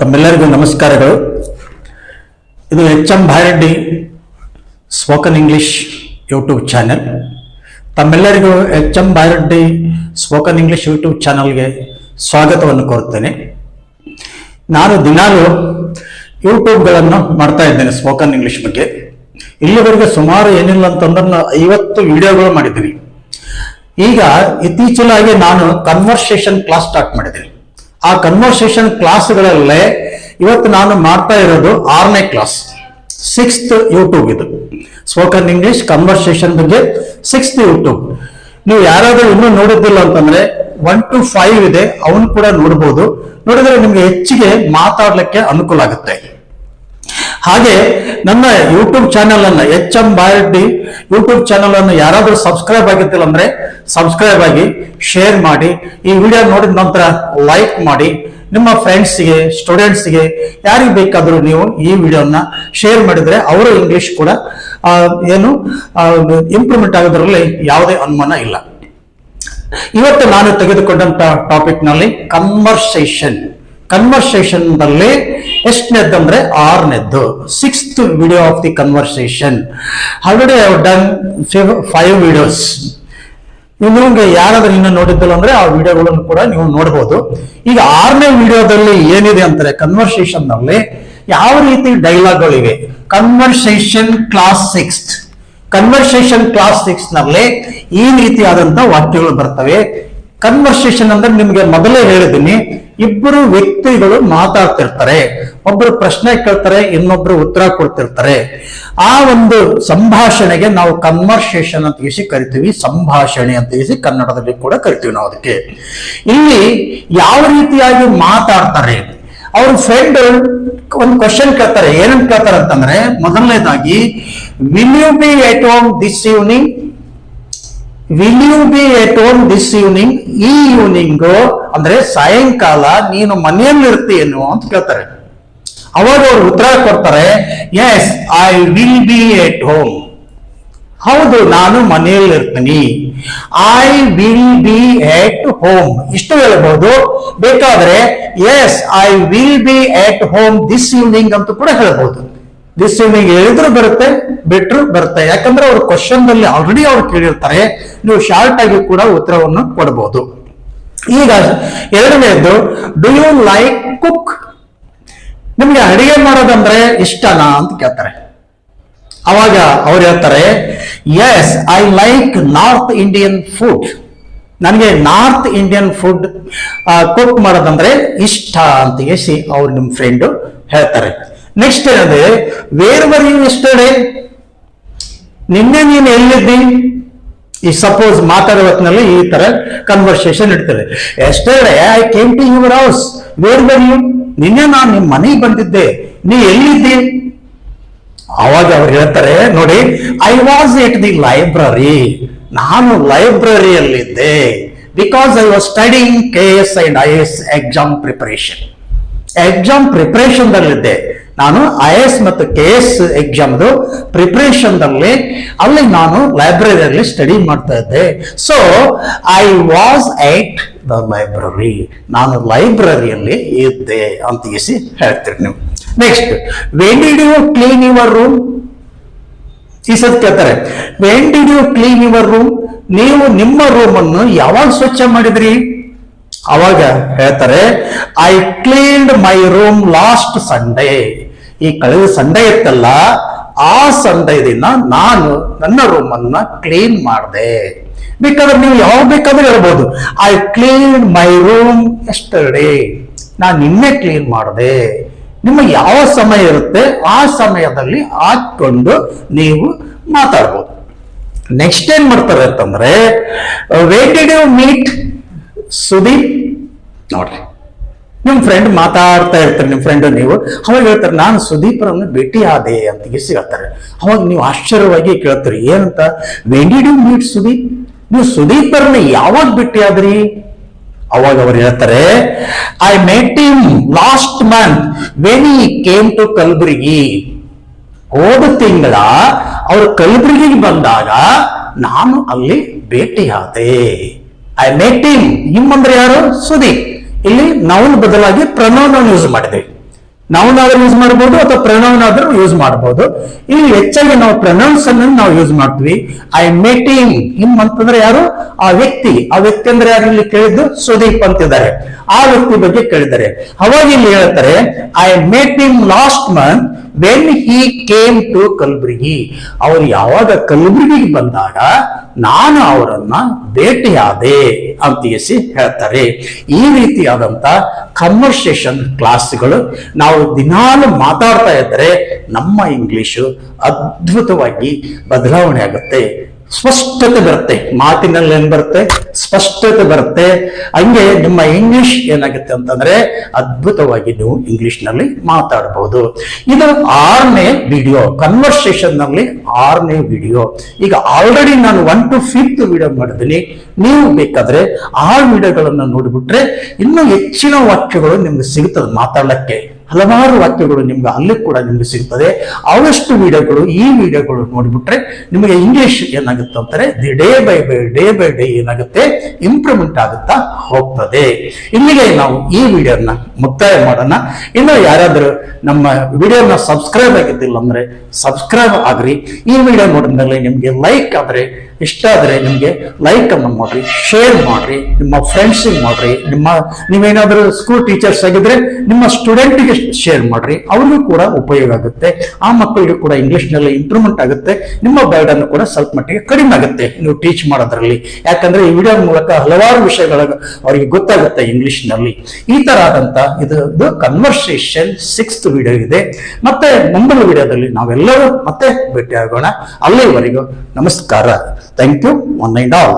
ತಮ್ಮೆಲ್ಲರಿಗೂ ನಮಸ್ಕಾರಗಳು. ಇದು H M Bharaddi spoken English YouTube channel. ತಮ್ಮೆಲ್ಲರಿಗೂ H M Bharaddi spoken English YouTube ಚಾನಲ್ಗೆ ಸ್ವಾಗತವನ್ನು ಕೋರುತ್ತೇನೆ. ನಾನು ದಿನಾಲು ಯೂಟ್ಯೂಬ್ಗಳನ್ನು ಮಾಡ್ತಾ ಇದ್ದೇನೆ ಸ್ಪೋಕನ್ ಇಂಗ್ಲಿಷ್ ಬಗ್ಗೆ. ಇಲ್ಲಿವರೆಗೆ ಸುಮಾರು ಏನಿಲ್ಲ ಅಂತಂದ್ರೆ ನಾನು ಐವತ್ತು ವಿಡಿಯೋಗಳು ಮಾಡಿದ್ದೀನಿ. ಈಗ ಇತ್ತೀಚಲಾಗಿ ನಾನು ಕನ್ವರ್ಸೇಷನ್ ಕ್ಲಾಸ್ ಸ್ಟಾರ್ಟ್ ಮಾಡಿದ್ದೀನಿ. ಆ ಕನ್ವರ್ಸೇಷನ್ ಕ್ಲಾಸ್ಗಳಲ್ಲೇ ಇವತ್ತು ನಾನು ಮಾಡ್ತಾ ಇರೋದು ಆರನೇ ಕ್ಲಾಸ್ ಸಿಕ್ಸ್ತ್ ಯೂಟ್ಯೂಬ್ ಇದು. ಸ್ಪೋಕನ್ ಇಂಗ್ಲಿಷ್ ಕನ್ವರ್ಸೇಷನ್ ಬಗ್ಗೆ ಸಿಕ್ಸ್ತ್ ಯೂಟ್ಯೂಬ್ ನೀವು ಯಾರಾದ್ರೂ ಇನ್ನೂ ನೋಡಿದ್ದಿಲ್ಲ ಅಂತಂದ್ರೆ ಒನ್ ಟು ಫೈವ್ ಇದೆ, ಅವನು ಕೂಡ ನೋಡ್ಬೋದು. ನೋಡಿದ್ರೆ ನಿಮ್ಗೆ ಹೆಚ್ಚಿಗೆ ಮಾತಾಡ್ಲಿಕ್ಕೆ ಅನುಕೂಲ ಆಗುತ್ತೆ. ಹಾಗೆ ನನ್ನ ಯೂಟ್ಯೂಬ್ ಚಾನೆಲ್ ಅನ್ನ H M Bharaddi YouTube channel ಅನ್ನು ಯಾರಾದರೂ ಸಬ್ಸ್ಕ್ರೈಬ್ ಆಗಿದ್ದಿಲ್ಲ ಅಂದ್ರೆ ಸಬ್ಸ್ಕ್ರೈಬ್ ಆಗಿ ಶೇರ್ ಮಾಡಿ, ಈ ವಿಡಿಯೋ ನೋಡಿದ ನಂತರ ಲೈಕ್ ಮಾಡಿ. ನಿಮ್ಮ ಫ್ರೆಂಡ್ಸ್ಗೆ ಸ್ಟೂಡೆಂಟ್ಸ್ಗೆ ಯಾರಿಗೆ ಬೇಕಾದರೂ ನೀವು ಈ ವಿಡಿಯೋನ ಶೇರ್ ಮಾಡಿದ್ರೆ ಅವರು ಇಂಗ್ಲಿಷ್ ಕೂಡ ಏನು ಇಂಪ್ರೂವ್ಮೆಂಟ್ ಆಗೋದ್ರಲ್ಲಿ ಯಾವುದೇ ಅನುಮಾನ ಇಲ್ಲ. ಇವತ್ತು ನಾನು ತೆಗೆದುಕೊಂಡಂತ ಟಾಪಿಕ್ನಲ್ಲಿ ಕನ್ವರ್ಸೇಷನ್ ಕನ್ವರ್ಸೇಷನ್ನಲ್ಲಿ ಎಷ್ಟನೇದಂದ್ರೆ ಆರನೇದ್ದು sixth video of the conversation already done five videos ನಿಮಗೆ ಯಾರಾದ್ರೂ ಇನ್ನು ನೋಡಿದ್ದಲ್ಲ ಅಂದ್ರೆ ಆ ವಿಡಿಯೋಗಳನ್ನು ಕೂಡ ನೀವು ನೋಡಬಹುದು ಈಗ ಆರನೇ ವಿಡಿಯೋದಲ್ಲಿ ಏನಿದೆ ಅಂತಾರೆ ಕನ್ವರ್ಸೇಷನ್ನಲ್ಲಿ ಯಾವ ರೀತಿ ಡೈಲಾಗ್ಗಳಿವೆ conversation class sixth conversation class ಸಿಕ್ಸ್ನಲ್ಲಿ ಈ ರೀತಿಯಾದಂತ ವಾಕ್ಯಗಳು ಬರ್ತವೆ. ಕನ್ವರ್ಸೇಷನ್ ಅಂದ್ರೆ ನಿಮ್ಗೆ ಮೊದಲೇ ಹೇಳಿದ್ದೀನಿ ಇಬ್ಬರು ವ್ಯಕ್ತಿಗಳು ಮಾತಾಡ್ತಿರ್ತಾರೆ. ಒಬ್ರು ಪ್ರಶ್ನೆ ಕೇಳ್ತಾರೆ, ಇನ್ನೊಬ್ರು ಉತ್ತರ ಕೊಡ್ತಿರ್ತಾರೆ. ಆ ಒಂದು ಸಂಭಾಷಣೆಗೆ ನಾವು ಕನ್ವರ್ಸೇಷನ್ ಅಂತ ಇಳಿಸಿ ಕರಿತೀವಿ, ಸಂಭಾಷಣೆ ಅಂತ ಇಳಿಸಿ ಕನ್ನಡದಲ್ಲಿ ಕೂಡ ಕರಿತೀವಿ ನಾವು ಅದಕ್ಕೆ. ಇಲ್ಲಿ ಯಾವ ರೀತಿಯಾಗಿ ಮಾತಾಡ್ತಾರೆ? ಅವ್ರ ಫ್ರೆಂಡ್ ಒಂದು ಕ್ವಶನ್ ಕೇಳ್ತಾರೆ, ಏನಂತ ಕೇಳ್ತಾರೆ ಅಂತಂದ್ರೆ, ಮೊದಲನೇದಾಗಿ will you be at home this evening will you be at home this evening ಈ ಈವ್ನಿಂಗ್ ಅಂದ್ರೆ ಸಾಯಂಕಾಲ ನೀನು ಮನೆಯಲ್ಲಿ ಇರ್ತೀಯೇನು ಅಂತ ಕೇಳ್ತಾರೆ. ಅವಾಗ ಅವ್ರು ಉತ್ತರ ಕೊಡ್ತಾರೆ yes I will be at home ಹೌದು, ನಾನು ಮನೆಯಲ್ಲಿ ಇರ್ತೀನಿ I will be at home ಇಷ್ಟು ಹೇಳಬಹುದು ಬೇಕಾದ್ರೆ yes I will be at home this evening ಅಂತ ಕೂಡ ಹೇಳ್ಬಹುದು ದಿಸ್ ನಿಮಗೆ ಹೇಳಿದ್ರು ಬರುತ್ತೆ, ಬಿಟ್ರು ಬರುತ್ತೆ. ಯಾಕಂದ್ರೆ ಅವ್ರ ಕ್ವಶನ್ನಲ್ಲಿ ಆಲ್ರೆಡಿ ಅವ್ರು ಕೇಳಿರ್ತಾರೆ, ನೀವು ಶಾರ್ಟ್ ಆಗಿ ಕೂಡ ಉತ್ತರವನ್ನು ಕೊಡಬಹುದು ಈಗ ಎರಡನೇದು ಡು ಯು ಲೈಕ್ ಕುಕ್ ನಿಮ್ಗೆ ಅಡಿಗೆ ಮಾಡೋದಂದ್ರೆ ಇಷ್ಟನಾ ಅಂತ ಕೇಳ್ತಾರೆ. ಅವಾಗ ಅವ್ರು ಹೇಳ್ತಾರೆ yes I like north Indian food ನನಗೆ ನಾರ್ತ್ ಇಂಡಿಯನ್ ಫುಡ್ ಕುಕ್ ಮಾಡೋದಂದ್ರೆ ಇಷ್ಟ ಅಂತ ಹೇಳಿ ಅವ್ರು ನಿಮ್ಮ ಫ್ರೆಂಡು ಹೇಳ್ತಾರೆ. ನೆಕ್ಸ್ಟ್ ಏನಂದ್ರೆ ವೇರ್ ವರ್ ಯು ಎಸ್ಟರ್ಡೇ ನಿನ್ನೆ ನೀನು ಎಲ್ಲಿದ್ದಿ? ಈ ಸಪೋಸ್ ಮಾತಾಡೋ ಹೊತ್ತಿನಲ್ಲಿ ಈ ತರ ಕನ್ವರ್ಸೇಷನ್ ಇಡ್ತಾರೆ yesterday I came to your house where were you ನಿನ್ನೆ ನಾನು ನಿಮ್ಮ ಮನೆಗೆ ಬಂದಿದ್ದೆ. ನೀ ಎಲ್ಲಿದ್ದಿ? ಅವಾಗ ಅವ್ರು ಹೇಳ್ತಾರೆ, ನೋಡಿ I was at the library ನಾನು ಲೈಬ್ರರಿಯಲ್ಲಿದ್ದೆ. Because I was studying K S and I S exam preparation exam preparation ದಲ್ಲಿದ್ದೆ. ನಾನು ಐ ಎಸ್ ಮತ್ತು ಕೆ ಎಸ್ ಎಕ್ಸಾಮ್ದು ಪ್ರಿಪ್ರೇಷನ್ದಲ್ಲಿ ಅಲ್ಲಿ ನಾನು ಲೈಬ್ರರಿಯಲ್ಲಿ ಸ್ಟಡಿ ಮಾಡ್ತಾ ಇದ್ದೆ. So I was at the library ನಾನು ಲೈಬ್ರರಿಯಲ್ಲಿ ಇದ್ದೆ ಅಂತ ಇಸಿ ಹೇಳ್ತೀರಿ ನೀವು. Next when did you clean your room ಈ ಸತ್ ಕೇಳ್ತಾರೆ. When did you clean your room ನೀವು ನಿಮ್ಮ ರೂಮ್ ಅನ್ನು ಯಾವಾಗ ಸ್ವಚ್ಛ ಮಾಡಿದ್ರಿ? ಅವಾಗ ಹೇಳ್ತಾರೆ I cleaned my room last Sunday ಈ ಕಳೆದ ಸಂಡೇ ಇತ್ತಲ್ಲ ಆ ಸಂಡೇ ನಾನು ನನ್ನ ರೂಮ್ ಕ್ಲೀನ್ ಮಾಡಿದೆ. ಬೇಕಾದ್ರೆ ನೀವು ಯಾವಾಗ ಬೇಕಾದ್ರೆ ಹೇಳ್ಬೋದು I clean my room yesterday ನಾನು ನಿನ್ನೆ ಕ್ಲೀನ್ ಮಾಡಿದೆ. ನಿಮ್ಮ ಯಾವ ಸಮಯ ಇರುತ್ತೆ, ಆ ಸಮಯದಲ್ಲಿ ಹಾಕೊಂಡು ನೀವು ಮಾತಾಡ್ಬೋದು. ನೆಕ್ಸ್ಟ್ ಏನ್ ಮಾಡ್ತಾರೆ ಅಂತಂದ್ರೆ ವೇಟೆಡ್ ಯು ಮೀಟ್ ಸುದೀಪ್ ನೋಡ್ರಿ. ನಿಮ್ ಫ್ರೆಂಡ್ ಮಾತಾಡ್ತಾ ಇರ್ತಾರೆ, ನಿಮ್ ಫ್ರೆಂಡ್ ನೀವು. ಅವಾಗ ಹೇಳ್ತಾರೆ, ನಾನು ಸುದೀಪ್ರನ್ನು ಭೇಟಿ ಆದೆ ಅಂತ ಹೇಳ್ತಾರೆ. ಅವಾಗ ನೀವು ಆಶ್ಚರ್ಯವಾಗಿ ಕೇಳ್ತೀರಿ, ಏನಂತ? When did you meet Sudeep? ನೀವು ಸುದೀಪರನ್ನ ಯಾವಾಗ ಭೇಟಿ ಆದ್ರಿ ಅವಾಗ ಅವ್ರು ಹೇಳ್ತಾರೆ I met him last month when he came to Kalaburagi ಹೋದ ತಿಂಗಳ ಅವರು ಕಲಬುರಗಿಗೆ ಬಂದಾಗ, ನಾನು ಅಲ್ಲಿ ಭೇಟಿಯಾದೆ. ಐ ಮೇಟ್ ಇಮ್ ನಿಮ್ಮಂದ್ರೆ ಯಾರು? ಸುದೀಪ್. ಇಲ್ಲಿ ನೌನ್ ಬದಲಾಗಿ ಪ್ರನೌನ್ ಯೂಸ್ ಮಾಡಿದೆ. ನೌನ್ ಆದ್ರೂ ಯೂಸ್ ಮಾಡಬಹುದು ಅಥವಾ ಪ್ರನೌನ್ ಆದ್ರೂ ಯೂಸ್ ಮಾಡಬಹುದು ಇಲ್ಲಿ ಹೆಚ್ಚಾಗಿ ನಾವು ಪ್ರನೌನ್ಸ್ ಅನ್ನು ನಾವು ಯೂಸ್ ಮಾಡ್ತೀವಿ. ಐ ಮೇಟಿಂಗ್ ಹಿಮ್ ಅಂತಂದ್ರೆ ಯಾರು? ಆ ವ್ಯಕ್ತಿ. ಆ ವ್ಯಕ್ತಿ ಅಂದ್ರೆ ಯಾರು ಇಲ್ಲಿ ಕೇಳಿದ್ದು? ಸುದೀಪ್ ಅಂತಿದ್ದಾರೆ. ಆ ವ್ಯಕ್ತಿ ಬಗ್ಗೆ ಕೇಳಿದ್ದಾರೆ. ಅವಾಗ ಇಲ್ಲಿ ಹೇಳ್ತಾರೆ I met him last month when he came to Kalaburagi ಅವರು ಯಾವಾಗ ಕಲಬುರಗಿಗೆ ಬಂದಾಗ, ನಾನು ಅವರನ್ನ ಭೇಟಿಯಾದೆ ಅಂತ ಎಸಿ ಹೇಳ್ತಾರೆ. ಈ ರೀತಿಯಾದಂತ ಕನ್ವರ್ಸೇಷನ್ ಕ್ಲಾಸ್ಗಳು ನಾವು ದಿನಾಲು ಮಾತಾಡ್ತಾ ಇದ್ರೆ ನಮ್ಮ ಇಂಗ್ಲಿಷು ಅದ್ಭುತವಾಗಿ ಬದಲಾವಣೆ ಆಗುತ್ತೆ. ಸ್ಪಷ್ಟತೆ ಬರುತ್ತೆ. ಮಾತಿನಲ್ಲಿ ಏನ್ ಬರುತ್ತೆ? ಸ್ಪಷ್ಟತೆ ಬರುತ್ತೆ. ಹಂಗೆ ನಿಮ್ಮ ಇಂಗ್ಲಿಷ್ ಏನಾಗುತ್ತೆ ಅಂತಂದ್ರೆ ಅದ್ಭುತವಾಗಿ ನೀವು ಇಂಗ್ಲಿಷ್ನಲ್ಲಿ ಮಾತಾಡಬಹುದು ಇದು ಆರನೇ ವಿಡಿಯೋ ಕನ್ವರ್ಸೇಷನ್ನಲ್ಲಿ ಆರನೇ ವಿಡಿಯೋ ಈಗ ಆಲ್ರೆಡಿ ನಾನು ಒನ್ ಟು ಫಿಫ್ತ್ ವಿಡಿಯೋ ಮಾಡಿದ್ದೀನಿ. ನೀವು ಬೇಕಾದ್ರೆ ಆ ವಿಡಿಯೋಗಳನ್ನು ನೋಡಿಬಿಟ್ರೆ ಇನ್ನೂ ಹೆಚ್ಚಿನ ವಾಕ್ಯಗಳು ನಿಮ್ಗೆ ಸಿಗುತ್ತದೆ ಮಾತಾಡಲಿಕ್ಕೆ. ಹಲವಾರು ವಾಕ್ಯಗಳು ನಿಮ್ಗೆ ಅಲ್ಲಿ ಕೂಡ ನಿಮ್ಗೆ ಸಿಗ್ತದೆ. ಅವಷ್ಟು ವಿಡಿಯೋಗಳು ಈ ವಿಡಿಯೋಗಳು ನೋಡಿಬಿಟ್ರೆ ನಿಮಗೆ ಇಂಗ್ಲಿಷ್ ಏನಾಗುತ್ತೆ ಅಂತಾರೆ the day by by day by day ಏನಾಗುತ್ತೆ ಇಂಪ್ರೂವ್ಮೆಂಟ್ ಆಗುತ್ತಾ ಹೋಗ್ತದೆ. ಇಲ್ಲಿಗೆ ನಾವು ಈ ವಿಡಿಯೋನ ಮುಕ್ತಾಯ ಮಾಡೋಣ. ಇನ್ನು ಯಾರಾದರೂ ನಮ್ಮ ವಿಡಿಯೋನ ಸಬ್ಸ್ಕ್ರೈಬ್ ಆಗಿದ್ದಿಲ್ಲ ಅಂದ್ರೆ ಸಬ್ಸ್ಕ್ರೈಬ್ ಆಗ್ರಿ. ಈ ವಿಡಿಯೋ ನೋಡಿದ್ಮೇಲೆ ನಿಮ್ಗೆ ಲೈಕ್ ಆದ್ರೆ ಇಷ್ಟ ಆದರೆ ನಿಮಗೆ ಲೈಕ್ ಅನ್ನು ಮಾಡ್ರಿ ಶೇರ್ ಮಾಡಿರಿ, ನಿಮ್ಮ ಫ್ರೆಂಡ್ಸಿಗೆ ಮಾಡಿರಿ, ನಿಮ್ಮ ನೀವೇನಾದರೂ ಸ್ಕೂಲ್ ಟೀಚರ್ಸ್ ಆಗಿದ್ರೆ ನಿಮ್ಮ ಸ್ಟೂಡೆಂಟಿಗೆ ಶೇರ್ ಮಾಡಿರಿ, ಅವ್ರಿಗೂ ಕೂಡ ಉಪಯೋಗ ಆಗುತ್ತೆ. ಆ ಮಕ್ಕಳಿಗೂ ಕೂಡ ಇಂಗ್ಲೀಷ್ನಲ್ಲಿ ಇಂಪ್ರೂವ್ಮೆಂಟ್ ಆಗುತ್ತೆ. ನಿಮ್ಮ ಬರ್ಡನ್ ಕೂಡ ಸ್ವಲ್ಪ ಮಟ್ಟಿಗೆ ಕಡಿಮೆ ಆಗುತ್ತೆ ನೀವು ಟೀಚ್ ಮಾಡೋದ್ರಲ್ಲಿ. ಯಾಕಂದ್ರೆ ಈ ವಿಡಿಯೋ ಮೂಲಕ ಹಲವಾರು ವಿಷಯಗಳ ಅವರಿಗೆ ಗೊತ್ತಾಗುತ್ತೆ ಇಂಗ್ಲೀಷ್ನಲ್ಲಿ ಈ ತರ ಆದಂತ ಇದು ಕನ್ವರ್ಸೇಷನ್ ಸಿಕ್ಸ್ತ್ ವಿಡಿಯೋ ಇದೆ. ಮತ್ತೆ ಮುಂದಿನ ವಿಡಿಯೋದಲ್ಲಿ ನಾವೆಲ್ಲರೂ ಮತ್ತೆ ಭೇಟಿಯಾಗೋಣ. ಅಲ್ಲಿವರೆಗೂ ನಮಸ್ಕಾರ. Thank you one and all